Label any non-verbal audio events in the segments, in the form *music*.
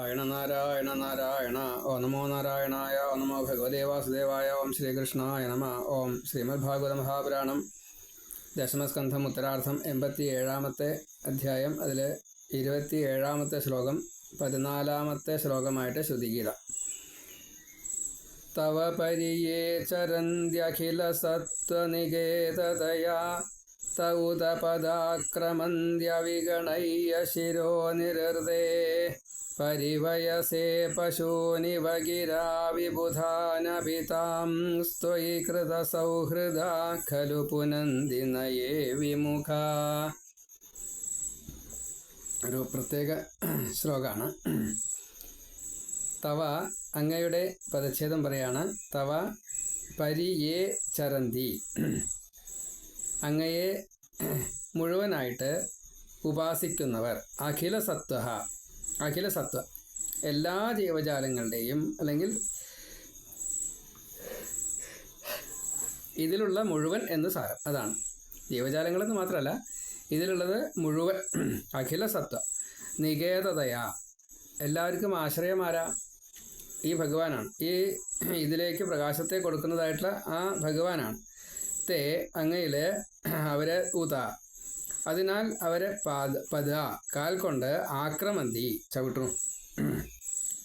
നാരായണ നാരായണ നാരായണ. ഓ നമോ നാരായണായ. ഓ നമോ ഭഗവതേ വാസുദേവായ. ഓം ശ്രീകൃഷ്ണായ നമ. ഓം ശ്രീമദ് ഭാഗവത മഹാപുരാണം. ദശമസ്കന്ധം ഉത്തരാർത്ഥം എൺപത്തി ഏഴാമത്തെ അധ്യായം. അതിൽ ഇരുപത്തി ഏഴാമത്തെ ശ്ലോകം പതിനാലാമത്തെ ശ്ലോകമായിട്ട് ശ്രുതിഗീത തവ പരിയേ ചരന്ത്യഖില സത്വനികേതതയാ. തൗതപദാക്രമന്ത്യവിഗണയ്യ ശിരോ നിരൃതേ പശൂനിവ ഗിരാ വിബുധാനപിതാം കൃത സൗഹൃദ ഖലു പുനന്തി നയേ വിമുഖ ഒരു പ്രത്യേക ശ്ലോകമാണ് തവ അങ്ങയുടെ പദച്ഛേദം പറയാണ്. തവ പരിയേ ചരന്തി. അങ്ങയെ മുഴുവനായിട്ട് ഉപാസിക്കുന്നവർ അഖില സത്വ അഖില സത്വ എല്ലാ ജീവജാലങ്ങളുടെയും അല്ലെങ്കിൽ ഇതിലുള്ള മുഴുവൻ എന്ന് സാരം. അതാണ്. ജീവജാലങ്ങളെന്ന് മാത്രമല്ല ഇതിലുള്ളത് മുഴുവൻ. അഖില സത്വ നികേതതയാ. എല്ലാവർക്കും ആശ്രയമാരാ. ഈ ഭഗവാനാണ്. ഈ ഇതിലേക്ക് പ്രകാശത്തെ കൊടുക്കുന്നതായിട്ടുള്ള ആ ഭഗവാനാണ്. തേ അങ്ങയിൽ അവരെ ഊത. അതിനാൽ അവരെ പാദ പത കാൽ കൊണ്ട് ആക്രമന്തി ചവിട്ടണു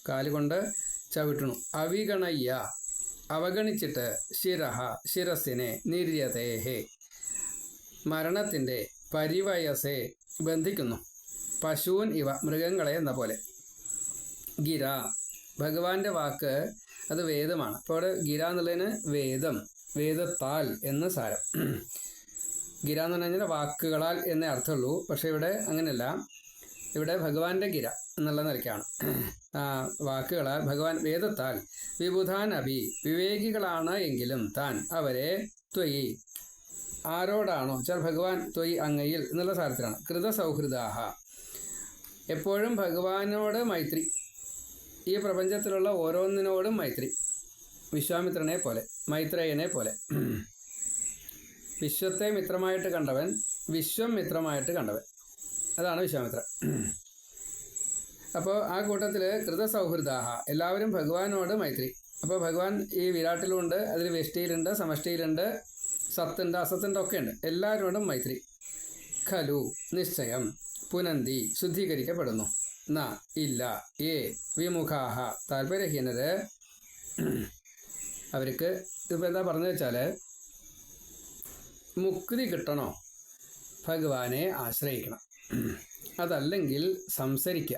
കാൽ കൊണ്ട് ചവിട്ടണു അവിഗണയ്യ അവഗണിച്ചിട്ട് ശിരഹ ശിരസിനെ നിര്യതേഹേ. മരണത്തിന്റെ പരിവയസെ ബന്ധിക്കുന്നു. പശുവൻ ഇവ മൃഗങ്ങളെ എന്ന പോലെ. ഗിര ഭഗവാന്റെ വാക്ക് അത് വേദമാണ്. അപ്പോൾ ഗിര എന്നുള്ളതിന് വേദം വേദത്താൽ എന്ന് സാരം. ഗിര എന്ന് പറഞ്ഞു കഴിഞ്ഞാൽ വാക്കുകളാൽ എന്നേ അർത്ഥമുള്ളൂ. പക്ഷെ ഇവിടെ അങ്ങനെയല്ല. ഇവിടെ ഭഗവാന്റെ ഗിര എന്നുള്ള നിലയ്ക്കാണ്. വാക്കുകളാൽ ഭഗവാൻ വേദത്താൽ വിബുധാൻ അഭി വിവേകികളാണ് എങ്കിലും താൻ അവരെ ത്വയി. ആരോടാണോ? വെച്ചാൽ ഭഗവാൻ ത്വയി അങ്ങയിൽ എന്നുള്ള സാരത്തിലാണ്. കൃതസൗഹൃദാഹ. എപ്പോഴും ഭഗവാനോട് മൈത്രി. ഈ പ്രപഞ്ചത്തിലുള്ള ഓരോന്നിനോടും മൈത്രി. വിശ്വാമിത്രനെ പോലെ മൈത്രേയനെ പോലെ. വിശ്വത്തെ മിത്രമായിട്ട് കണ്ടവൻ വിശ്വം മിത്രമായിട്ട് കണ്ടവൻ. അതാണ് വിശ്വാമിത്രൻ അപ്പോൾ ആ കൂട്ടത്തിൽ കൃതസൗഹൃദാഹ എല്ലാവരും ഭഗവാനോട് മൈത്രി. അപ്പോൾ ഭഗവാൻ ഈ വിരാട്ടിലുണ്ട് അതിൽ വെഷ്ടിയിലുണ്ട് സമഷ്ടിയിലുണ്ട് സത്തുണ്ട് അസത്തുണ്ട് ഒക്കെ ഉണ്ട് എല്ലാവരോടും മൈത്രി. ഖലു നിശ്ചയം. പുനന്തി ശുദ്ധീകരിക്കപ്പെടുന്നു. ന ഇല്ല ഏ വിമുഖാഹ. താല്പര്യഹീനര് അവർക്ക് ഇതിപ്പോൾ എന്താ പറഞ്ഞു വെച്ചാൽ മുക്തി കിട്ടണോ? ഭഗവാനെ ആശ്രയിക്കണം. അതല്ലെങ്കിൽ സംസരിക്കുക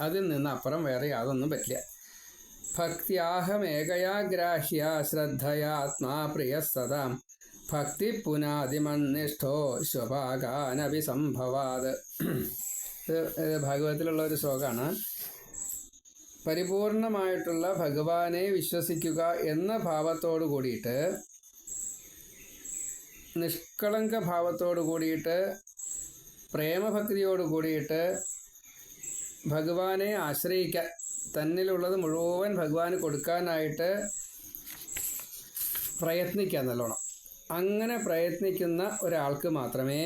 അതിൽ നിന്ന് അപ്പുറം വേറെ യാതൊന്നും പറ്റില്ല. ഭക്തിയാഹമേകയാഗ്രാഹ്യ ശ്രദ്ധയാത്മാ പ്രിയ സദാം ഭക്തി പുനാതിമന്നിഷ്ഠോ സ്വഭാഗാനഭിസംഭവാത് ഇത് ഭാഗവതത്തിലുള്ള ഒരു ശ്ലോകമാണ്. പരിപൂർണമായിട്ടുള്ള ഭഗവാനെ വിശ്വസിക്കുക എന്ന ഭാവത്തോടു കൂടിയിട്ട് നിഷ്കളങ്ക ഭാവത്തോടു കൂടിയിട്ട് പ്രേമഭക്തിയോട് കൂടിയിട്ട് ഭഗവാനെ ആശ്രയിക്കാൻ തന്നിലുള്ളത് മുഴുവൻ ഭഗവാന് കൊടുക്കാനായിട്ട് പ്രയത്നിക്കുക നല്ലോണം. അങ്ങനെ പ്രയത്നിക്കുന്ന ഒരാൾക്ക് മാത്രമേ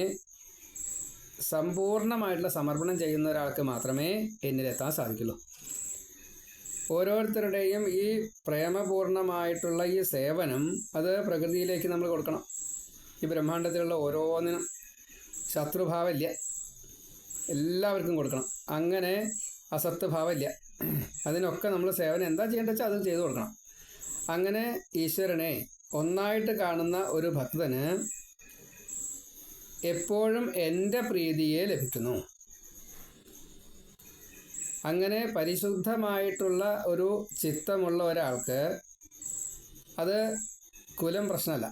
സമ്പൂർണമായിട്ടുള്ള സമർപ്പണം ചെയ്യുന്ന ഒരാൾക്ക് മാത്രമേ എന്നിലെത്താൻ സാധിക്കുള്ളൂ. ഓരോരുത്തരുടെയും ഈ പ്രേമപൂർണമായിട്ടുള്ള ഈ സേവനം അത് പ്രകൃതിയിലേക്ക് നമ്മൾ കൊടുക്കണം. ഈ ബ്രഹ്മാണ്ടത്തിലുള്ള ഓരോന്നിനും ശത്രുഭാവമില്ല. എല്ലാവർക്കും കൊടുക്കണം. അങ്ങനെ അസത്ത് ഭാവമില്ല അതിനൊക്കെ നമ്മൾ സേവനം എന്താ ചെയ്യേണ്ടത് വെച്ചാൽ അതും ചെയ്തു കൊടുക്കണം. അങ്ങനെ ഈശ്വരനെ ഒന്നായിട്ട് കാണുന്ന ഒരു ഭക്തന് എപ്പോഴും എന്റെ പ്രീതിയെ ലഭിക്കുന്നു. അങ്ങനെ പരിശുദ്ധമായിട്ടുള്ള ഒരു ചിത്തമുള്ള ഒരാൾക്ക് അത് കുലം പ്രശ്നമല്ല.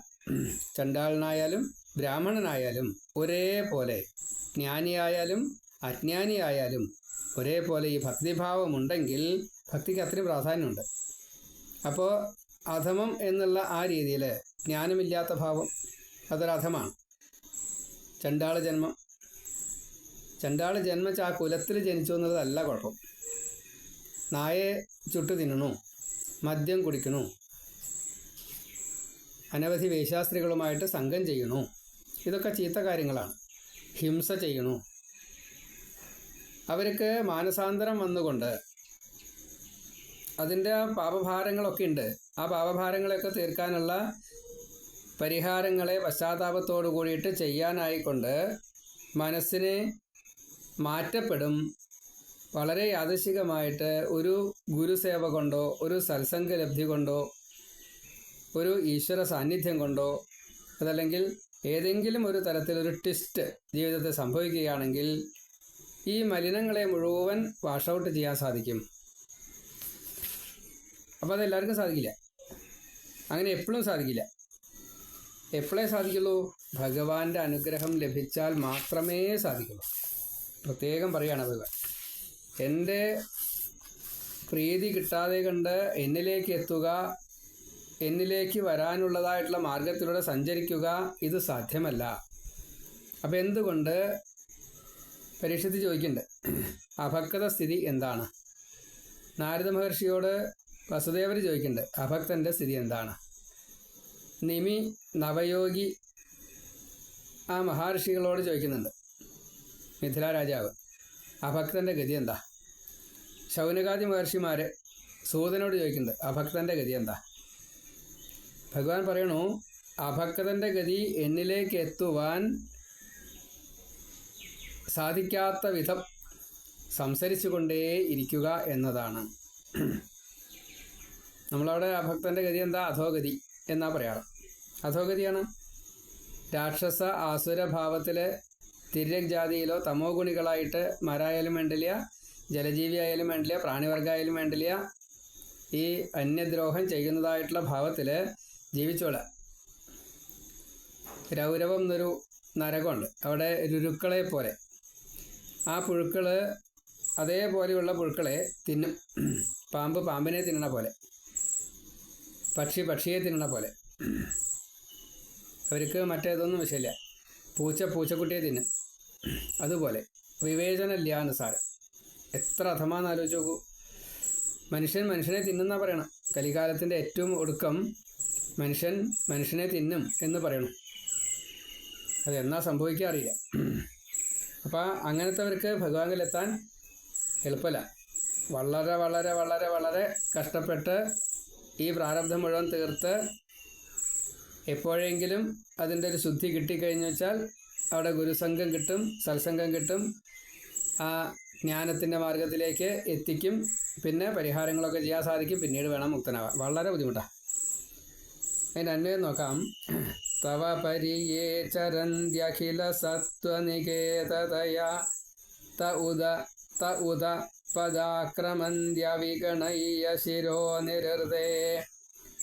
ചണ്ടാളനായാലും ബ്രാഹ്മണനായാലും ഒരേപോലെ ജ്ഞാനിയായാലും അജ്ഞാനിയായാലും ഒരേപോലെ ഈ ഭക്തിഭാവം ഉണ്ടെങ്കിൽ ഭക്തിക്ക് അത്രയും പ്രാധാന്യമുണ്ട്. അപ്പോൾ അധമം എന്നുള്ള ആ രീതിയിൽ ജ്ഞാനമില്ലാത്ത ഭാവം അതൊരധമാണ്. ചണ്ടാള ജന്മം. ചണ്ടാള ജന്മിച്ച ആ കുലത്തിൽ ജനിച്ചു എന്നുള്ളതല്ല കുഴപ്പം. നായെ ചുട്ടു തിന്നണു മദ്യം കുടിക്കണു അനവധി വേശാസ്ത്രികളുമായിട്ട് സംഘം ചെയ്യുന്നു. ഇതൊക്കെ ചീത്ത കാര്യങ്ങളാണ്. ഹിംസ ചെയ്യുന്നു. അവർക്ക് മാനസാന്തരം വന്നുകൊണ്ട് അതിന്റെ പാപഭാരങ്ങളൊക്കെ ഉണ്ട്. ആ പാപഭാരങ്ങളെയൊക്കെ തീർക്കാനുള്ള പരിഹാരങ്ങളെ പശ്ചാത്താപത്തോടു കൂടിയിട്ട് ചെയ്യാനായിക്കൊണ്ട് മനസ്സിനെ മാറ്റപ്പെടും. വളരെ യാദൃശികമായിട്ട് ഒരു ഗുരുസേവ കൊണ്ടോ ഒരു സത്സംഗലബ്ധി കൊണ്ടോ ഒരു ഈശ്വര സാന്നിധ്യം കൊണ്ടോ അതല്ലെങ്കിൽ ഏതെങ്കിലും ഒരു തരത്തിലൊരു ട്വിസ്റ്റ് ജീവിതത്തിൽ സംഭവിക്കുകയാണെങ്കിൽ ഈ മലിനങ്ങളെ മുഴുവൻ വാഷ് ഔട്ട് ചെയ്യാൻ സാധിക്കും. അപ്പോൾ അതെല്ലാവർക്കും സാധിക്കില്ല. അങ്ങനെ എപ്പോഴും സാധിക്കില്ല. എപ്പോഴേ സാധിക്കുള്ളൂ? ഭഗവാന്റെ അനുഗ്രഹം ലഭിച്ചാൽ മാത്രമേ സാധിക്കുള്ളൂ. പ്രത്യേകം പറയുകയാണ് ഭഗവാൻ. എന്റെ പ്രീതി കിട്ടാതെ കണ്ട് എന്നിലേക്ക് എത്തുക എന്നിലേക്ക് വരാനുള്ളതായിട്ടുള്ള മാർഗത്തിലൂടെ സഞ്ചരിക്കുക ഇത് സാധ്യമല്ല. അപ്പം എന്തുകൊണ്ട് പരീക്ഷത്തിൽ ചോദിക്കുന്നുണ്ട് അഭക്ത സ്ഥിതി എന്താണ്? നാരദ മഹർഷിയോട് വസുദേവർ ചോദിക്കുന്നുണ്ട് അഭക്തന്റെ സ്ഥിതി എന്താണ്? നിമി നവയോഗി ആ മഹർഷികളോട് ചോദിക്കുന്നുണ്ട് മിഥില രാജാവ് അഭക്തന്റെ ഗതി എന്താ? ശൗനകാദി മഹർഷിമാർ സൂതനോട് ചോദിക്കുന്നുണ്ട് അഭക്തന്റെ ഗതി എന്താ? ഭഗവാൻ പറയണു അഭക്തന്റെ ഗതി എന്നിലേക്ക് എത്തുവാൻ സാധിക്കാത്ത വിധം സംസരിച്ചു കൊണ്ടേ ഇരിക്കുക എന്നതാണ്. നമ്മളവിടെ അഭക്തന്റെ ഗതി എന്താ? അധോഗതി എന്നാ പറയാറ്. അധോഗതിയാണ്. രാക്ഷസ ആസുര തിര്യക് ജാതിയിലോ തമോ ഗുണികളായിട്ട് മരായാലും വേണ്ടില്ല ജലജീവി ആയാലും വേണ്ടില്ല പ്രാണിവർഗമായാലും വേണ്ടില്ല ഈ അന്യദ്രോഹം ചെയ്യുന്നതായിട്ടുള്ള ഭാവത്തിൽ ജീവിച്ചോളാം. രൗരവം എന്നൊരു നരകമുണ്ട്. അവിടെ രുരുക്കളെ പോലെ. ആ പുഴുക്കൾ അതേപോലെയുള്ള പുഴുക്കളെ തിന്നും. പാമ്പ് പാമ്പിനെ തിന്നണ പോലെ. പക്ഷി പക്ഷിയെ തിന്നണ പോലെ. അവർക്ക് മറ്റേതൊന്നും വിഷയമില്ല. പൂച്ച പൂച്ചക്കുട്ടിയെ തിന്നും. അതുപോലെ വിവേചനമില്ല എന്ന് സാരം എത്ര അഥമാന്ന് ആലോചിച്ച് നോക്കൂ. മനുഷ്യൻ മനുഷ്യനെ തിന്നുന്ന പറയണം. കലികാലത്തിന്റെ ഏറ്റവും ഒടുക്കം മനുഷ്യൻ മനുഷ്യനെ തിന്നും എന്ന് പറയണം. അത് എന്നാ സംഭവിക്കുക അറിയില്ല. അപ്പോൾ അങ്ങനത്തെവർക്ക് ഭഗവാനിലെത്താൻ എളുപ്പമല്ല വളരെ വളരെ വളരെ വളരെ കഷ്ടപ്പെട്ട് ഈ പ്രാരബ്ധം മുഴുവൻ തീർത്ത് എപ്പോഴെങ്കിലും അതിന്റെ ഒരു ശുദ്ധി കിട്ടിക്കഴിഞ്ഞു വെച്ചാൽ അവിടെ ഗുരുസംഘം കിട്ടും സത്സംഗം കിട്ടും ആ ജ്ഞാനത്തിന്റെ മാർഗത്തിലേക്ക് എത്തിക്കും പിന്നെ പരിഹാരങ്ങളൊക്കെ ചെയ്യാൻ സാധിക്കും പിന്നീട് വേണം മുക്തനാവാൻ. വളരെ ബുദ്ധിമുട്ടാണ് അതിന്റെ അന്വയം നോക്കാം. തവ പരിയേ ചരന്ത്യഖില സത്വനികേതതയാ ത ഉദ ത ഉദ പദാക്രമന്ത്യവിഗണയ്യ ശിരോ നിരൃതേ.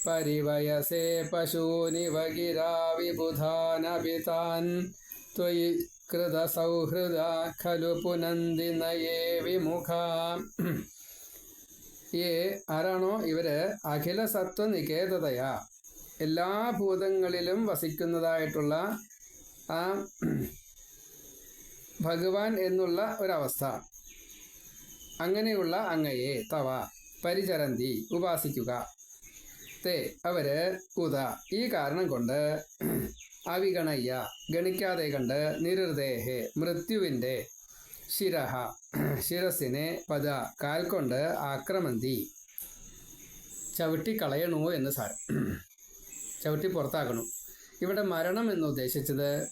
പരിവയസേ പശൂനിവ ഗിരാ വിബുധാനപിതാൻ ത്വയി കൃതസൗഹൃദ ഖലു പുനന്തി നയേ വിമുഖ. ഏ ആരാണോ ഇവർ അഖില സത്വ എല്ലാ ഭൂതങ്ങളിലും വസിക്കുന്നതായിട്ടുള്ള ആ ഭഗവാൻ എന്നുള്ള ഒരവസ്ഥ. അങ്ങനെയുള്ള അങ്ങയെ തവ പരിചരന്തി ഉപാസിക്കുക. തേ അവർ ഉത ഈ കാരണം കൊണ്ട് അവിഗണയ്യ ഗണിക്കാതെ കണ്ട് നിരുദേഹെ മൃത്യുവിന്റെ ശിരഹ ശിരസിനെ പത കാൽക്കൊണ്ട് കൊണ്ട് ആക്രമന്തി ചവിട്ടിക്കളയണോ എന്ന് സാരം. ചവിട്ടി പുറത്താക്കണം. ഇവിടെ മരണം എന്ന് ഉദ്ദേശിച്ചത്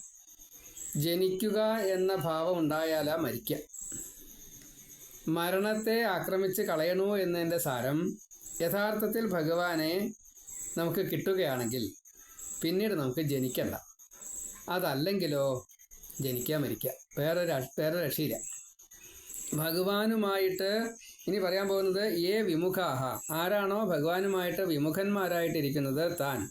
ജനിക്കുക എന്ന ഭാവം ഉണ്ടായാലാ മരിക്കുക മരണത്തെ ആക്രമിച്ച് കളയണോ എന്നതിന്റെ സാരം യഥാർത്ഥത്തിൽ ഭഗവാനെ നമുക്ക് കിട്ടുകയാണെങ്കിൽ പിന്നീട് നമുക്ക് ജനിക്കണ്ട. അതല്ലെങ്കിലോ ജനിക്കാൻ മരിക്കുക വേറെ വേറെ രക്ഷയില്ല. ഭഗവാനുമായിട്ട് ഇനി പറയാൻ പോകുന്നത് ഏ വിമുഖാഹ. ആരാണോ ഭഗവാനുമായിട്ട് വിമുഖന്മാരായിട്ടിരിക്കുന്നത് താൻ.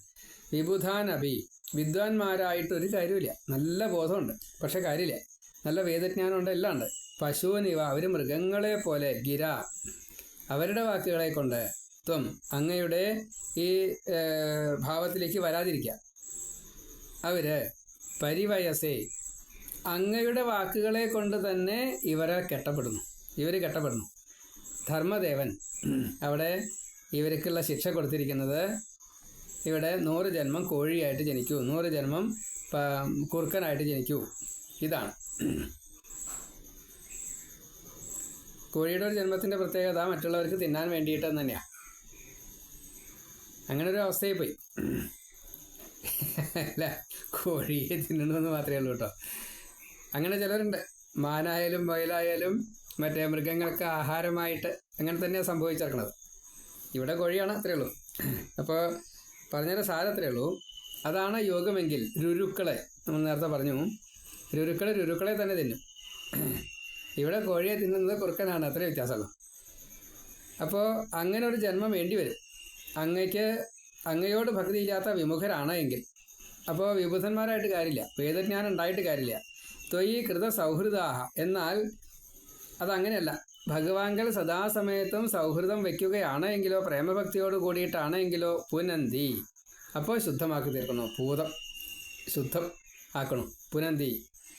വിബുധാൻ അഭി വിദ്വാൻമാരായിട്ട് ഒരു കാര്യമില്ല നല്ല ബോധമുണ്ട്. പക്ഷെ കാര്യമില്ല. നല്ല വേദജ്ഞാനമുണ്ട് എല്ലാം ഉണ്ട് പശുവിനിവ അവർ മൃഗങ്ങളെ പോലെ ഗിര. അവരുടെ വാക്കുകളെ കൊണ്ട് ത്വം അങ്ങയുടെ ഈ ഭാവത്തിലേക്ക് വരാതിരിക്കുക. അവർ പരിവയസേ അങ്ങയുടെ വാക്കുകളെ കൊണ്ട് തന്നെ ഇവരെ കെട്ടപ്പെടുന്നു. ഇവർ കെട്ടപ്പെടുന്നു. ധർമ്മദേവൻ അവിടെ ഇവർക്കുള്ള ശിക്ഷ കൊടുത്തിരിക്കുന്നത് ഇവിടെ നൂറ് ജന്മം കോഴിയായിട്ട് ജനിക്കൂ. നൂറ് ജന്മം കുറുക്കനായിട്ട് ജനിക്കൂ. ഇതാണ്. കോഴിയുടെ ഒരു ജന്മത്തിന്റെ പ്രത്യേകത മറ്റുള്ളവർക്ക് തിന്നാൻ വേണ്ടിയിട്ട് തന്നെയാണ് അങ്ങനെ ഒരു അവസ്ഥയിൽ പോയി. അല്ല കോഴിയെ തിന്നണമെന്ന് മാത്രമേ ഉള്ളൂ കേട്ടോ. അങ്ങനെ ചിലരുണ്ട്. മാനായാലും വയലായാലും മറ്റേ മൃഗങ്ങൾക്ക് ആഹാരമായിട്ട് അങ്ങനെ തന്നെയാണ് സംഭവിച്ചിരിക്കുന്നത് ഇവിടെ കോഴിയാണ് അത്രയേ ഉള്ളൂ. അപ്പോൾ പറഞ്ഞതിന്റെ സാരത്രേ ഉള്ളൂ. അതാണ് യോഗമെങ്കിൽ രുരുക്കളെ. നമ്മൾ നേരത്തെ പറഞ്ഞു. രുരുക്കളെ രുരുക്കളെ തന്നെ തിന്നും. ഇവിടെ കോഴിയെ തിന്നുന്നത് കുറുക്കനാണ്. അത്രേ വ്യത്യാസമുള്ളൂ. അപ്പോൾ അങ്ങനെ ഒരു ജന്മം വേണ്ടി വരും. അങ്ങയ്ക്ക് അങ്ങയോട് ഭക്തിയില്ലാത്ത വിമുഖരാണ് എങ്കിൽ. അപ്പോൾ വിബുധന്മാരായിട്ട് കാര്യമില്ല. വേദജ്ഞാനം ഉണ്ടായിട്ട് കാര്യമില്ല. ത്വയി കൃത സൗഹൃദാഹ എന്നാൽ അതങ്ങനെയല്ല. ഭഗവാങ്കൾ സദാസമയത്തും സൗഹൃദം വയ്ക്കുകയാണ് എങ്കിലോ പ്രേമഭക്തിയോട് കൂടിയിട്ടാണ് എങ്കിലോ പുനന്തി. അപ്പോൾ ശുദ്ധമാക്കി തീർക്കുന്നു. പൂതം ശുദ്ധം ആക്കണം. പുനന്തി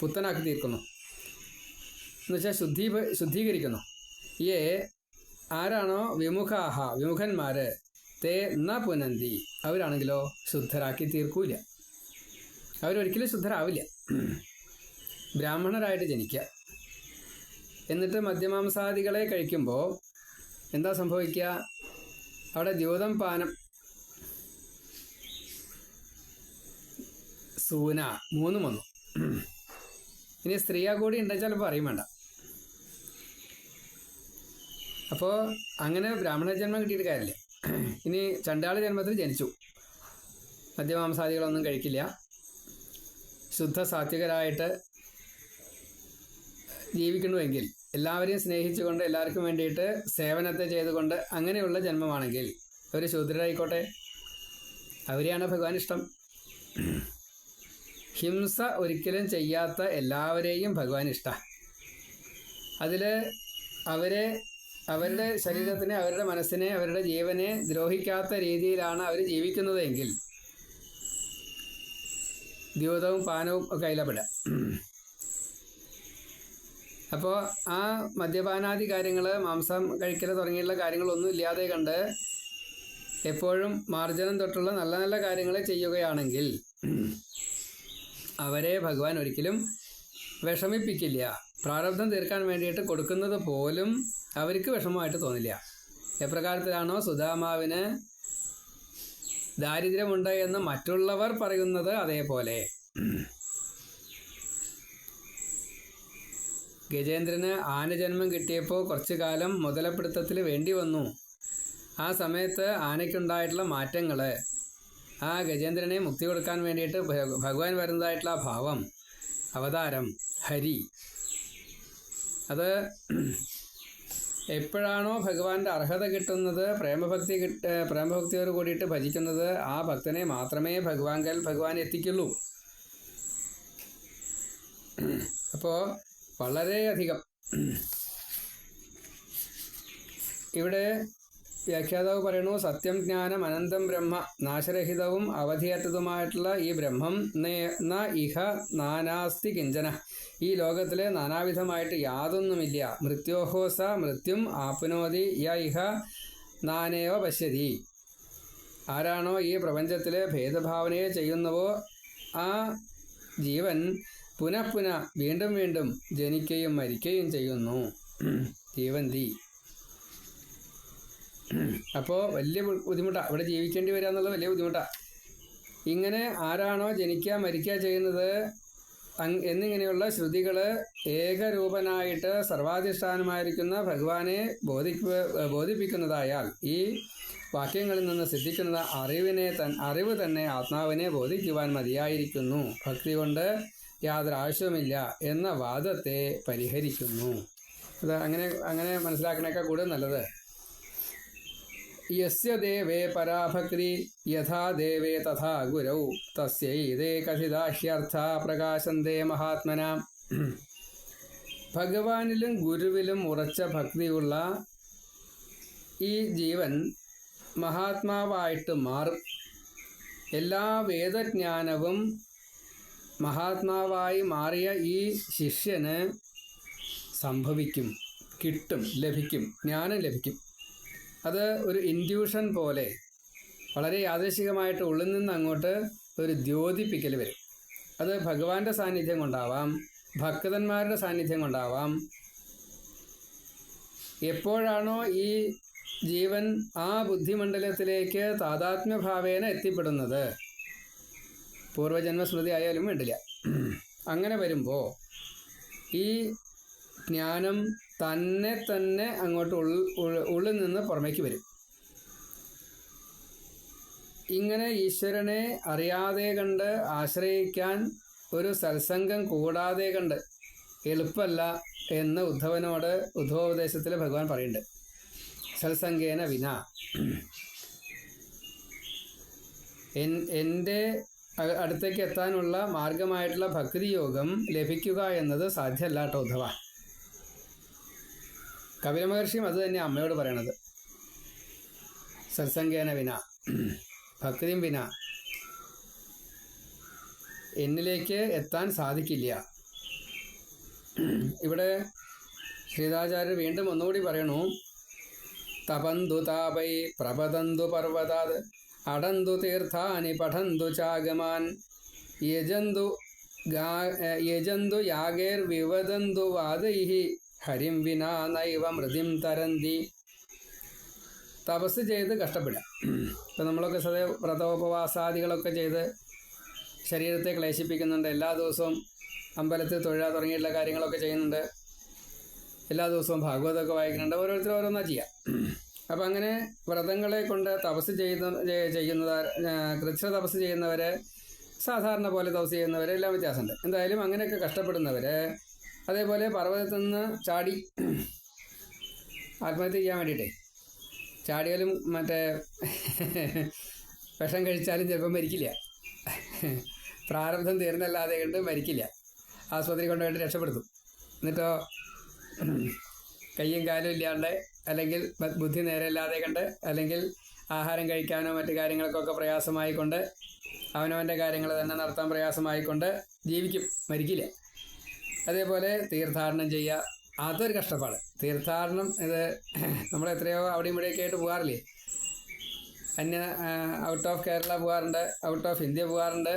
പുത്തനാക്കി തീർക്കുന്നു. എന്നുവെച്ചാൽ ശുദ്ധീ ശുദ്ധീകരിക്കുന്നു. ഏ ആരാണോ വിമുഖാഹ വിമുഖന്മാർ തേ ന പുനന്തി. അവരാണെങ്കിലോ ശുദ്ധരാക്കി തീർക്കൂല. അവരൊരിക്കലും ശുദ്ധരാവില്ല. ബ്രാഹ്മണരായിട്ട് ജനിക്കുക എന്നിട്ട് മദ്യമാംസാദികളെ കഴിക്കുമ്പോൾ എന്താ സംഭവിക്കുക അവിടെ ദ്യൂതം പാനം. സൂന മൂന്നും വന്നു. ഇനി സ്ത്രീയാ കൂടി ഉണ്ടെങ്കിൽ ചിലപ്പോൾ അറിയും വേണ്ട. അപ്പോൾ അങ്ങനെ ബ്രാഹ്മണ ജന്മം കിട്ടിയിട്ട് കാര്യമില്ല. ഇനി ചണ്ടാള ജന്മത്തിൽ ജനിച്ചു. മദ്യമാംസാദികളൊന്നും കഴിക്കില്ല. ശുദ്ധ സാത്വികരായിട്ട് ജീവിക്കണമെങ്കിൽ എല്ലാവരെയും സ്നേഹിച്ചുകൊണ്ട് എല്ലാവർക്കും വേണ്ടിയിട്ട് സേവനത്തെ ചെയ്തുകൊണ്ട് അങ്ങനെയുള്ള ജന്മമാണെങ്കിൽ. അവർ ശൂദ്രരായിക്കോട്ടെ. അവരെയാണ് ഭഗവാൻ ഇഷ്ടം. ഹിംസ ഒരിക്കലും ചെയ്യാത്ത എല്ലാവരെയും ഭഗവാൻ ഇഷ്ട. അതിൽ അവരെ അവരുടെ ശരീരത്തിനെ അവരുടെ മനസ്സിനെ അവരുടെ ജീവനെ ദ്രോഹിക്കാത്ത രീതിയിലാണ് അവർ ജീവിക്കുന്നതെങ്കിൽ ദ്യൂതവും പാനവും ഒക്കെ അതിലപ്പെടാം. അപ്പോൾ ആ മദ്യപാനാദി കാര്യങ്ങൾ മാംസം കഴിക്കൽ തുടങ്ങിയുള്ള കാര്യങ്ങളൊന്നും ഇല്ലാതെ കണ്ട് എപ്പോഴും മാർജനം തൊട്ടുള്ള നല്ല നല്ല കാര്യങ്ങൾ ചെയ്യുകയാണെങ്കിൽ അവരെ ഭഗവാൻ ഒരിക്കലും വിഷമിപ്പിക്കില്ല. പ്രാരബ്ധം തീർക്കാൻ വേണ്ടിയിട്ട് കൊടുക്കുന്നത് പോലും അവർക്ക് വിഷമമായിട്ട് തോന്നില്ല. എപ്രകാരത്തിലാണോ സുധാമാവിന് ദാരിദ്ര്യമുണ്ട് എന്ന് മറ്റുള്ളവർ പറയുന്നത് അതേപോലെ. ഗജേന്ദ്രന് ആനജന്മം കിട്ടിയപ്പോൾ കുറച്ചു കാലം മുതലപ്പിടുത്തത്തിൽ വേണ്ടി വന്നു. ആ സമയത്ത് ആനയ്ക്കുണ്ടായിട്ടുള്ള മാറ്റങ്ങൾ ആ ഗജേന്ദ്രനെ മുക്തി കൊടുക്കാൻ വേണ്ടിയിട്ട് ഭഗ- ഭഗവാൻ വരുന്നതായിട്ടുള്ള ഭാവം അവതാരം ഹരി. അത് എപ്പോഴാണോ ഭഗവാന്റെ അർഹത കിട്ടുന്നത് പ്രേമഭക്തി കിട്ട പ്രേമഭക്തിയോട് കൂടിയിട്ട് ഭജിക്കുന്നത് ആ ഭക്തനെ മാത്രമേ ഭഗവാങ്കൽ ഭഗവാൻ എത്തിക്കുള്ളൂ. അപ്പോൾ വളരെയധികം. ഇവിടെ വ്യാഖ്യാതാവ് പറയുന്നു സത്യം ജ്ഞാനം അനന്തം ബ്രഹ്മ നാശരഹിതവും അവധിയറ്റതുമായിട്ടുള്ള ഈ ബ്രഹ്മം ന ഇഹ നാനാസ്തി കിഞ്ചന. ഈ ലോകത്തിലെ നാനാവിധമായിട്ട് യാതൊന്നുമില്ല. മൃത്യോഹോസ മൃത്യും ആപ്നോതി യ ഇഹ നാനേവ പശ്യതി. ആരാണോ ഈ പ്രപഞ്ചത്തിലെ ഭേദഭാവനയെ ചെയ്യുന്നവോ ആ ജീവൻ പുനഃ പുനഃ വീണ്ടും വീണ്ടും ജനിക്കുകയും മരിക്കുകയും ചെയ്യുന്നു. തീവന്തി അപ്പോൾ വലിയ ബുദ്ധിമുട്ടാണ് ഇവിടെ ജീവിക്കേണ്ടി വരിക എന്നുള്ളത് വലിയ ബുദ്ധിമുട്ടാണ് ഇങ്ങനെ ആരാണോ ജനിക്കുക മരിക്കുക ചെയ്യുന്നത് എന്നിങ്ങനെയുള്ള ശ്രുതികൾ ഏകരൂപനായിട്ട് സർവാധിഷ്ഠാനമായിരിക്കുന്ന ഭഗവാനെ ബോധിപ്പ് ബോധിപ്പിക്കുന്നതായാൽ ഈ വാക്യങ്ങളിൽ നിന്ന് സിദ്ധിക്കുന്ന അറിവിനെ തൻ അറിവ് തന്നെ ആത്മാവിനെ ബോധിക്കുവാൻ മതിയായിരിക്കുന്നു. ഭക്തി കൊണ്ട് യാതൊരു ആവശ്യവുമില്ല എന്ന വാദത്തെ പരിഹരിക്കുന്നു. അത് അങ്ങനെ അങ്ങനെ മനസ്സിലാക്കണേക്കാൾ കൂടുതൽ നല്ലത്. യസ്യ ദേവേ പരാഭക്തി യഥാ ദേവേ തഥാ ഗുരൗ തസ്യൈതേ കഥിതാഹ്യർത്ഥ പ്രകാശന്തേ മഹാത്മന. ഭഗവാനിലും ഗുരുവിലും ഉറച്ച ഭക്തിയുള്ള ഈ ജീവൻ മഹാത്മാവായിട്ട് മാറും. എല്ലാ വേദജ്ഞാനവും മഹാത്മാവായി മാറിയ ഈ ശിഷ്യന് സംഭവിക്കും കിട്ടും ലഭിക്കും ജ്ഞാനം ലഭിക്കും. അത് ഒരു ഇൻഡ്യൂഷൻ പോലെ വളരെ യാദൃശികമായിട്ട് ഉള്ളിൽ നിന്ന് അങ്ങോട്ട് ഒരു ദ്യോതിപ്പിക്കൽ വരും. അത് ഭഗവാന്റെ സാന്നിധ്യം കൊണ്ടാവാം ഭക്തന്മാരുടെ സാന്നിധ്യം കൊണ്ടാവാം. എപ്പോഴാണോ ഈ ജീവൻ ആ ബുദ്ധിമണ്ഡലത്തിലേക്ക് താതാത്മ്യഭാവേന എത്തിപ്പെടുന്നത് പൂർവജന്മസ്മൃതി ആയാലും വേണ്ടില്ല. അങ്ങനെ വരുമ്പോൾ ഈ ജ്ഞാനം തന്നെ തന്നെ അങ്ങോട്ട് ഉള്ളിൽ നിന്ന് പുറമേക്ക് വരും. ഇങ്ങനെ ഈശ്വരനെ അറിയാതെ കണ്ട് ആശ്രയിക്കാൻ ഒരു സത്സംഗം കൂടാതെ കണ്ട് എളുപ്പമല്ല എന്ന് ഉദ്ധവനോട് ഉദ്ധവോപദേശത്തിൽ ഭഗവാൻ പറയുന്നുണ്ട്. സത്സംഗേന വിന. എൻ- എന്റെ അടുത്തേക്ക് എത്താനുള്ള മാർഗമായിട്ടുള്ള ഭക്തി യോഗം ലഭിക്കുക എന്നത് സാധ്യമല്ല കേട്ടോ ഉദ്ധവ കപില മഹർഷിയും അത് തന്നെ അമ്മയോട് പറയണത്. സത്സംഗേന വിന ഭക്തിയും വിന. എന്നിലേക്ക് എത്താൻ സാധിക്കില്ല. ഇവിടെ ശ്രീതാചാര്യർ വീണ്ടും ഒന്നുകൂടി പറയണു. തപന്തു താപൈ പ്രപതന്തു പർവതാത്. അടന്തു തീർത്ഥാനി പഠന്തു ചാഗമാൻ. യജന്തു യജന്തു യാഗേർ വിവദന്തു വാദൈ ഹരിം വിനാ നൈവ മൃതിം തരന്തി. തപസ് ചെയ്ത് കഷ്ടപ്പെടുക. ഇപ്പം നമ്മളൊക്കെ സദൈവ വ്രതോപവാസാദികളൊക്കെ ചെയ്ത് ശരീരത്തെ ക്ലേശിപ്പിക്കുന്നുണ്ട്. എല്ലാ ദിവസവും അമ്പലത്തിൽ തൊഴുക തുടങ്ങിയിട്ടുള്ള കാര്യങ്ങളൊക്കെ ചെയ്യുന്നുണ്ട്. എല്ലാ ദിവസവും ഭാഗവതമൊക്കെ വായിക്കുന്നുണ്ട്. ഓരോരുത്തരും ഓരോന്നാ ചെയ്യാം. അപ്പം അങ്ങനെ വ്രതങ്ങളെ കൊണ്ട് തപസ് ചെയ്യുന്ന ചെയ്യുന്നത് കൃത്യ തപസ് ചെയ്യുന്നവർ സാധാരണ പോലെ തപസ് ചെയ്യുന്നവരെ എല്ലാം വ്യത്യാസമുണ്ട്. എന്തായാലും അങ്ങനെയൊക്കെ കഷ്ടപ്പെടുന്നവർ അതേപോലെ പർവതത്തിൽ നിന്ന് ചാടി ആത്മഹത്യ ചെയ്യാൻ വേണ്ടിയിട്ടേ ചാടിയാലും മറ്റേ വിഷം കഴിച്ചാലും ചിലപ്പം മരിക്കില്ല. പ്രാരബ്ധം തീർന്നല്ലാതെ കണ്ട് മരിക്കില്ല. ആസ്പത്രി കൊണ്ടുപോയിട്ട് രക്ഷപ്പെടുത്തും. എന്നിട്ടോ കയ്യും കാലും ഇല്ലാണ്ട് അല്ലെങ്കിൽ ബുദ്ധി നേരെയല്ലാതെ കണ്ട് അല്ലെങ്കിൽ ആഹാരം കഴിക്കാനോ മറ്റു കാര്യങ്ങൾക്കൊക്കെ പ്രയാസമായിക്കൊണ്ട് അവനവന്റെ കാര്യങ്ങൾ തന്നെ നടത്താൻ പ്രയാസമായിക്കൊണ്ട് ജീവിക്കും മരിക്കില്ല. അതേപോലെ തീർത്ഥാടനം ചെയ്യുക അതൊരു കഷ്ടപ്പാട്. തീർത്ഥാടനം ഇത് *clears throat* നമ്മൾ എത്രയോ അവിടെയും ഇവിടെയൊക്കെ ആയിട്ട് പോകാറില്ലേ? അന്യ ഔട്ട് ഓഫ് കേരള പോകാറുണ്ട് ഔട്ട് ഓഫ് ഇന്ത്യ പോകാറുണ്ട്.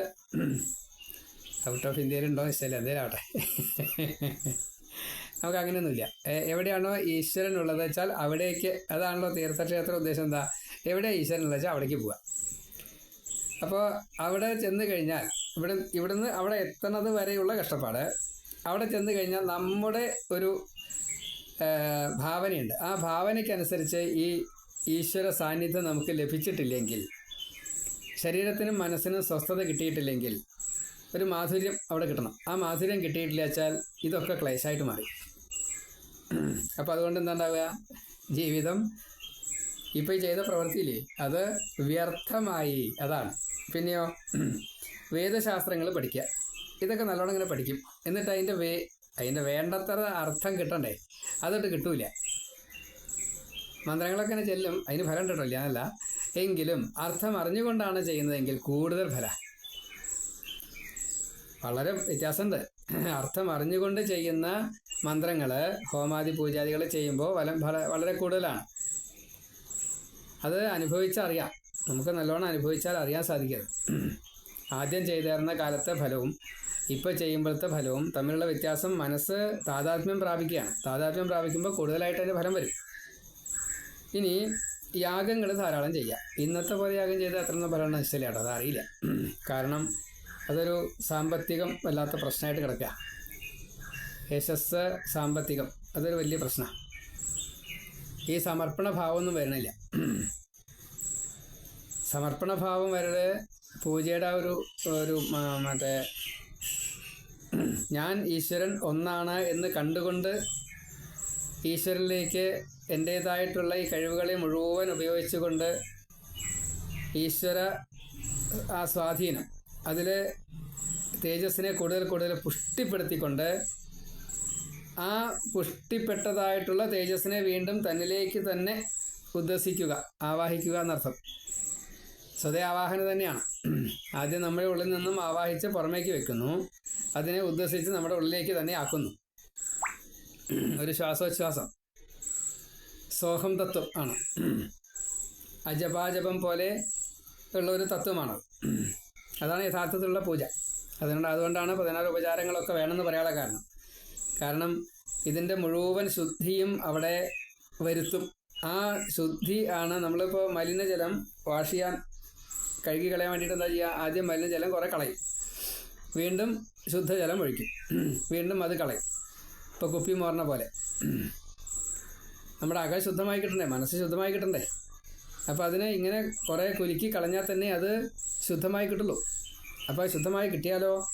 ഔട്ട് ഓഫ് ഇന്ത്യയിലുണ്ടോ എന്ന് എന്തേലും ആവട്ടെ. *laughs* നമുക്ക് അങ്ങനെയൊന്നുമില്ല. എവിടെയാണോ ഈശ്വരൻ ഉള്ളത് വെച്ചാൽ അവിടേക്ക് അതാണല്ലോ തീർത്ഥക്ഷേത്ര ഉദ്ദേശം എന്താ? എവിടെ ഈശ്വരൻ ഉള്ളത് വെച്ചാൽ അവിടേക്ക് പോവുക. അപ്പോൾ അവിടെ ചെന്ന് കഴിഞ്ഞാൽ ഇവിടെ ഇവിടുന്ന് അവിടെ എത്തണത് വരെയുള്ള കഷ്ടപ്പാട്. അവിടെ ചെന്ന് കഴിഞ്ഞാൽ നമ്മുടെ ഒരു ഭാവനയുണ്ട്. ആ ഭാവനയ്ക്കനുസരിച്ച് ഈ ഈശ്വര സാന്നിധ്യം നമുക്ക് ലഭിച്ചിട്ടില്ലെങ്കിൽ ശരീരത്തിനും മനസ്സിനും സ്വസ്ഥത കിട്ടിയിട്ടില്ലെങ്കിൽ ഒരു മാധുര്യം അവിടെ കിട്ടണം. ആ മാധുര്യം കിട്ടിയിട്ടില്ല വെച്ചാൽ ഇതൊക്കെ ക്ലേശമായിട്ട് മാറി. അപ്പോൾ അതുകൊണ്ട് എന്താ ഉണ്ടാവുക ജീവിതം ഇപ്പം ഈ ചെയ്ത പ്രവൃത്തിയില്ലേ അത് വ്യർത്ഥമായി അതാണ്. പിന്നെയോ? വേദശാസ്ത്രങ്ങൾ പഠിക്കുക. ഇതൊക്കെ നല്ലോണം ഇങ്ങനെ പഠിക്കും. എന്നിട്ട് അതിന്റെ വേ അതിന്റെ വേണ്ടത്ര അർത്ഥം കിട്ടണ്ടേ? അതൊട്ട് കിട്ടൂല. മന്ത്രങ്ങളൊക്കെ ഇങ്ങനെ ചെല്ലും. അതിന് ഫലം കിട്ടില്ല എന്നല്ല എങ്കിലും അർത്ഥം അറിഞ്ഞുകൊണ്ടാണ് ചെയ്യുന്നതെങ്കിൽ കൂടുതൽ ഫല. വളരെ വ്യത്യാസമുണ്ട്. അർത്ഥം അറിഞ്ഞുകൊണ്ട് ചെയ്യുന്ന മന്ത്രങ്ങൾ ഹോമാദി പൂജാദികൾ ചെയ്യുമ്പോൾ വലം വളരെ കൂടുതലാണ്. അത് അനുഭവിച്ചറിയാം. നമുക്ക് നല്ലോണം അനുഭവിച്ചാൽ അറിയാൻ സാധിക്കരുത്. ആദ്യം ചെയ്തേർന്ന കാലത്തെ ഫലവും ഇപ്പോൾ ചെയ്യുമ്പോഴത്തെ ഫലവും തമ്മിലുള്ള വ്യത്യാസം മനസ്സ് താതാത്മ്യം പ്രാപിക്കുകയാണ്. താതാത്മ്യം പ്രാപിക്കുമ്പോൾ കൂടുതലായിട്ട് അതിന്റെ ഫലം വരും. ഇനി യാഗങ്ങൾ ധാരാളം ചെയ്യാം. ഇന്നത്തെ പോലെ യാഗം ചെയ്താൽ എത്ര ഫലം കേട്ടോ. അതറിയില്ല. കാരണം അതൊരു സാമ്പത്തികം വല്ലാത്ത പ്രശ്നമായിട്ട് കിടക്കുക യശസ് സാമ്പത്തികം. അതൊരു വലിയ പ്രശ്നമാണ് ഈ സമർപ്പണ ഭാവമൊന്നും വരണില്ല സമർപ്പണ ഭാവം വരൽ പൂജയുടെ ഒരു ഒരു മറ്റേ ഞാൻ ഈശ്വരൻ ഒന്നാണ് എന്ന് കണ്ടുകൊണ്ട് ഈശ്വരനിലേക്ക് എന്റേതായിട്ടുള്ള ഈ കഴിവുകളെ മുഴുവൻ ഉപയോഗിച്ചുകൊണ്ട് ഈശ്വര ആ സ്വാധീനം അതിൽ തേജസ്സിനെ കൂടുതൽ കൂടുതൽ പുഷ്ടിപ്പെടുത്തിക്കൊണ്ട് ആ പുഷ്ടിപ്പെട്ടതായിട്ടുള്ള തേജസ്സിനെ വീണ്ടും തന്നിലേക്ക് തന്നെ ഉദ്ദേശിക്കുക ആവാഹിക്കുക എന്നർത്ഥം. സ്വതേ ആവാഹന തന്നെയാണ്. ആദ്യം നമ്മുടെ ഉള്ളിൽ നിന്നും ആവാഹിച്ച് പുറമേക്ക് വെക്കുന്നു. അതിനെ ഉദ്ദേശിച്ച് നമ്മുടെ ഉള്ളിലേക്ക് തന്നെ ആക്കുന്നു. ഒരു ശ്വാസോച്ഛ്വാസം. സോഹം തത്വം ആണ്. അജപാജപം പോലെ ഉള്ള ഒരു തത്വമാണ് അതാണ് യഥാർത്ഥത്തിലുള്ള പൂജ. അതുകൊണ്ട് അതുകൊണ്ടാണ് പതിനാറ് ഉപചാരങ്ങളൊക്കെ വേണമെന്ന് പറയാനുള്ള കാരണം. കാരണം ഇതിന്റെ മുഴുവൻ ശുദ്ധിയും അവിടെ വരുത്തും. ആ ശുദ്ധി ആണ് നമ്മളിപ്പോൾ മലിനജലം വാഷ് ചെയ്യാൻ കഴുകി കളയാൻ വേണ്ടിയിട്ട് എന്താ ചെയ്യുക? ആദ്യം മലിനജലം കുറേ കളയും. വീണ്ടും ശുദ്ധജലം ഒഴിക്കും. വീണ്ടും അത് കളയും. ഇപ്പോൾ കുപ്പി മോർണ പോലെ. നമ്മുടെ അകം ശുദ്ധമായി കിട്ടണ്ടേ? മനസ്സ് ശുദ്ധമായി കിട്ടണ്ടേ? അപ്പോൾ അതിനെ ഇങ്ങനെ കുറേ കുലുക്കി കളഞ്ഞാൽ തന്നെ അത് ശുദ്ധമായി കിട്ടുള്ളൂ. അപ്പോൾ ശുദ്ധമായി കിട്ടിയാലോ?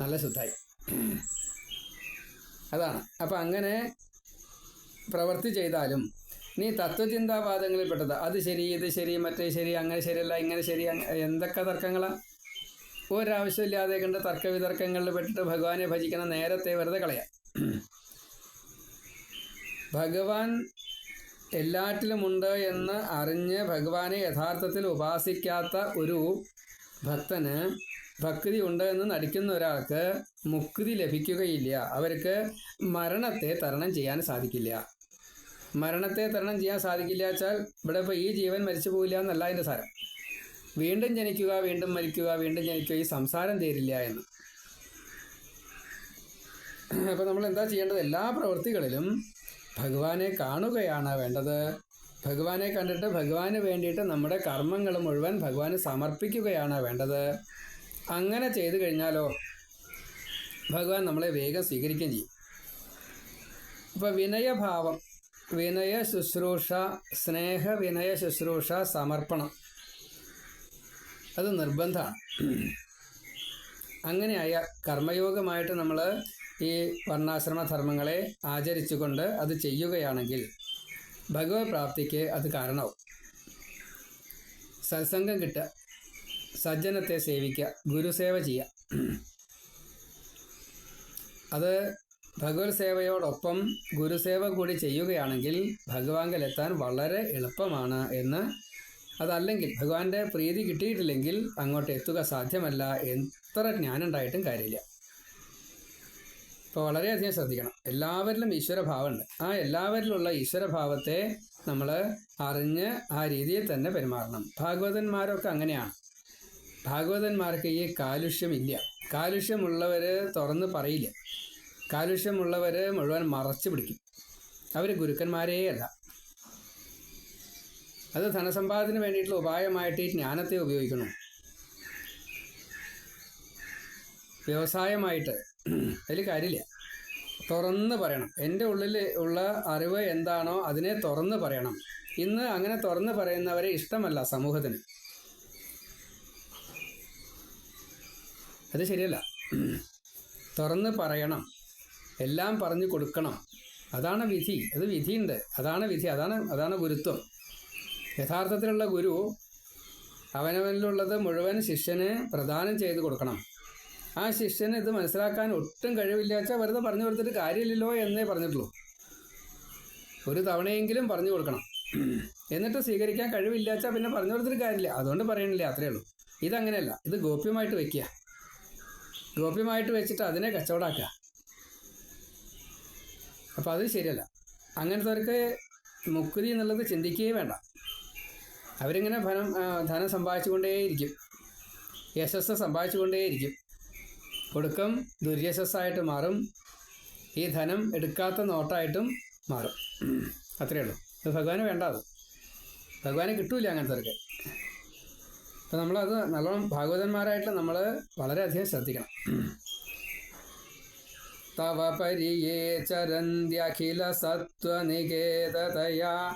നല്ല ശുദ്ധമായി അതാണ്. അപ്പം അങ്ങനെ പ്രവൃത്തി ചെയ്താലും നീ തത്വചിന്താവാദങ്ങളിൽപ്പെട്ടത്. അത് ശരി ഇത് ശരി മറ്റേ ശരി അങ്ങനെ ശരിയല്ല ഇങ്ങനെ ശരി എന്തൊക്കെ തർക്കങ്ങളാണ് ഒരാവശ്യമില്ലാതെ കണ്ട് തർക്കവിതർക്കങ്ങളിൽ പെട്ടിട്ട് ഭഗവാനെ ഭജിക്കണം നേരത്തെ വെറുതെ കളയാം. ഭഗവാൻ എല്ലാറ്റിലുമുണ്ട് എന്ന് അറിഞ്ഞ് ഭഗവാനെ യഥാർത്ഥത്തിൽ ഉപാസിക്കാത്ത ഒരു ഭക്തന് ഭക്തി ഉണ്ട് എന്ന് നടിക്കുന്ന ഒരാൾക്ക് മുക്തി ലഭിക്കുകയില്ല. അവർക്ക് മരണത്തെ തരണം ചെയ്യാൻ സാധിക്കില്ല. മരണത്തെ തരണം ചെയ്യാൻ സാധിക്കില്ല വെച്ചാൽ ഇവിടെ ഇപ്പോൾ ഈ ജീവൻ മരിച്ചു പോവില്ല എന്നല്ല അതിന്റെ സാരം. വീണ്ടും ജനിക്കുക വീണ്ടും മരിക്കുക വീണ്ടും ജനിക്കുക ഈ സംസാരം തീരില്ല എന്ന്. അപ്പോൾ നമ്മൾ എന്താ ചെയ്യേണ്ടത്? എല്ലാ പ്രവൃത്തികളിലും ഭഗവാനെ കാണുകയാണ് വേണ്ടത്. ഭഗവാനെ കണ്ടിട്ട് ഭഗവാന് വേണ്ടിയിട്ട് നമ്മുടെ കർമ്മങ്ങൾ മുഴുവൻ ഭഗവാന് സമർപ്പിക്കുകയാണ് വേണ്ടത്. അങ്ങനെ ചെയ്തു കഴിഞ്ഞാലോ ഭഗവാൻ നമ്മളെ വേഗം സ്വീകരിക്കുകയും ചെയ്യും. ഇപ്പം വിനയഭാവം വിനയ ശുശ്രൂഷ സ്നേഹ വിനയ ശുശ്രൂഷ സമർപ്പണം. അത് നിർബന്ധമാണ്. അങ്ങനെയായ കർമ്മയോഗമായിട്ട് നമ്മൾ ഈ വർണാശ്രമ ധർമ്മങ്ങളെ ആചരിച്ചുകൊണ്ട് അത് ചെയ്യുകയാണെങ്കിൽ ഭഗവത് പ്രാപ്തിക്ക് അത് കാരണമാവും. സത്സംഗം കിട്ടുക. സജ്ജനത്തെ സേവിക്കുക ഗുരുസേവ ചെയ്യുക അത് ഭഗവത് സേവയോടൊപ്പം ഗുരുസേവ കൂടി ചെയ്യുകയാണെങ്കിൽ ഭഗവാങ്കലെത്താൻ വളരെ എളുപ്പമാണ് എന്ന് അതല്ലെങ്കിൽ ഭഗവാന്റെ പ്രീതി കിട്ടിയിട്ടില്ലെങ്കിൽ അങ്ങോട്ട് എത്തുക സാധ്യമല്ല എത്ര ജ്ഞാനുണ്ടായിട്ടും കാര്യമില്ല. ഇപ്പോൾ വളരെയധികം ശ്രദ്ധിക്കണം. എല്ലാവരിലും ഈശ്വരഭാവമുണ്ട്. ആ എല്ലാവരിലുള്ള ഈശ്വരഭാവത്തെ നമ്മൾ അറിഞ്ഞ് ആ രീതിയിൽ തന്നെ പെരുമാറണം. ഭാഗവതന്മാരൊക്കെ അങ്ങനെയാണ്. ഭാഗവതന്മാർക്ക് ഈ കാലുഷ്യമില്ല. കാലുഷ്യമുള്ളവർ തുറന്ന് പറയില്ല. കാലുഷ്യമുള്ളവർ മുഴുവൻ മറച്ചു പിടിക്കും. അവർ ഗുരുക്കന്മാരേ അല്ല അത് ധനസമ്പാദത്തിന് വേണ്ടിയിട്ടുള്ള ഉപായമായിട്ട് ഈ ജ്ഞാനത്തെ ഉപയോഗിക്കണം വ്യവസായമായിട്ട്. അതിൽ കാര്യമില്ല. തുറന്ന് പറയണം. എന്റെ ഉള്ളിൽ ഉള്ള അറിവ് എന്താണോ അതിനെ തുറന്ന് പറയണം. ഇന്ന് അങ്ങനെ തുറന്ന് പറയുന്നവരെ ഇഷ്ടമല്ല സമൂഹത്തിന്. അത് ശരിയല്ല. തുറന്ന് പറയണം. എല്ലാം പറഞ്ഞു കൊടുക്കണം. അതാണ് വിധി. അത് വിധിയുണ്ട്. അതാണ് വിധി. അതാണ് അതാണ് ഗുരുത്വം. യഥാർത്ഥത്തിലുള്ള ഗുരു അവനവനിലുള്ളത് മുഴുവൻ ശിഷ്യന് പ്രദാനം ചെയ്ത് കൊടുക്കണം. ആ ശിഷ്യന് ഇത് മനസ്സിലാക്കാൻ ഒട്ടും കഴിവില്ല വെച്ചാൽ വെറുതെ പറഞ്ഞു കൊടുത്തിട്ട് കാര്യമില്ലല്ലോ എന്നേ പറഞ്ഞിട്ടുള്ളൂ. ഒരു തവണയെങ്കിലും പറഞ്ഞു കൊടുക്കണം. എന്നിട്ട് സ്വീകരിക്കാൻ കഴിവില്ലാച്ച പിന്നെ പറഞ്ഞു കൊടുത്തിട്ട് കാര്യമില്ല. അതുകൊണ്ട് പറയണില്ല? അത്രയേ ഉള്ളൂ. ഇതങ്ങനെയല്ല. ഇത് ഗോപ്യമായിട്ട് വെക്കുക ഗോപ്യമായിട്ട് വെച്ചിട്ട് അതിനെ കച്ചവടാക്കുക. അപ്പോൾ അത് ശരിയല്ല. അങ്ങനത്തെവർക്ക് മുക്തി എന്നുള്ളത് ചിന്തിക്കുകയും വേണ്ട. അവരിങ്ങനെ ഫലം ധനം സമ്പാദിച്ചുകൊണ്ടേയിരിക്കും. യശസ് സമ്പാദിച്ചുകൊണ്ടേയിരിക്കും. ഒടുക്കം ദുര്യശസ്സായിട്ട് മാറും. ഈ ധനം എടുക്കാത്ത നോട്ടായിട്ടും മാറും. അത്രയേ ഉള്ളൂ. അത് ഭഗവാന് വേണ്ട അത് ഭഗവാനെ കിട്ടൂല അങ്ങനത്തെ അപ്പം നമ്മളത് നല്ലോണം ഭാഗവതന്മാരായിട്ട് നമ്മൾ വളരെയധികം ശ്രദ്ധിക്കണം. തവ പരിയേ ചരന്ത്യഖില സത്വനികേതതയാ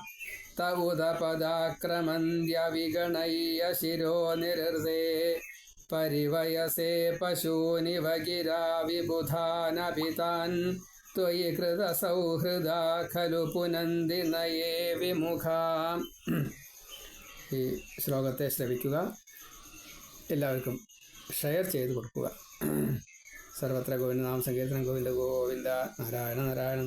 തവുദപദാക്രമന്ത്യ വിഗണയ്യ ശിരോ നിരൃതേ. പരിവയസേ പശൂനിവ ഗിരാ വിബുധാനപിതാൻ കൃതസൗഹൃദാ ഖലു പുനന്തി നയേ വിമുഖാ. ഈ ശ്ലോകത്തെ ശ്രവിക്കുക. എല്ലാവർക്കും ഷെയർ ചെയ്ത് കൊടുക്കുക. *clears throat* സർവത്ര ഗോവിന്ദ നാമസങ്കീർത്തനം ഗോവിന്ദ ഗോവിന്ദ നാരായണ നാരായണ